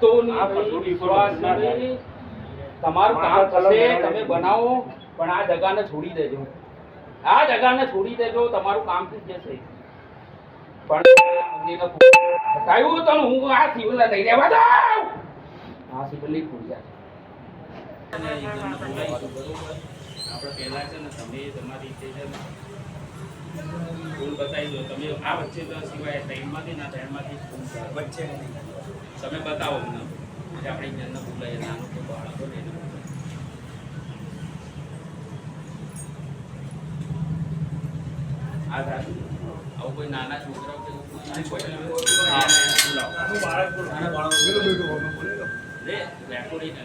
ભક્તોની વિશ્વાસની તમારું કામ થશે તમે બનાવો પણ આ જગાને છોડી દેજો. આ જગાને છોડી દેજો તમારું કામ થઈ જશે. પણ તને હું આ સિવિલને લઈ રહેવા જાઉં. આ સિવિલની પૂજા આપણે પહેલા છે ને તમે તમારી રીતે છે ને ફૂલ બતાવી દો. તમે આ વચ્ચે તો સિવાય ત્રણમાંથી ના ત્રણમાંથી વચ્ચે તમે બતાવો મને કે આપણે જેને બોલાય નાનું તો બાળકો ને આ ધાતુ? આવું કોઈ નાના છોકરાઓ કે કોઈ બાળક. રેકોર્ડિંગ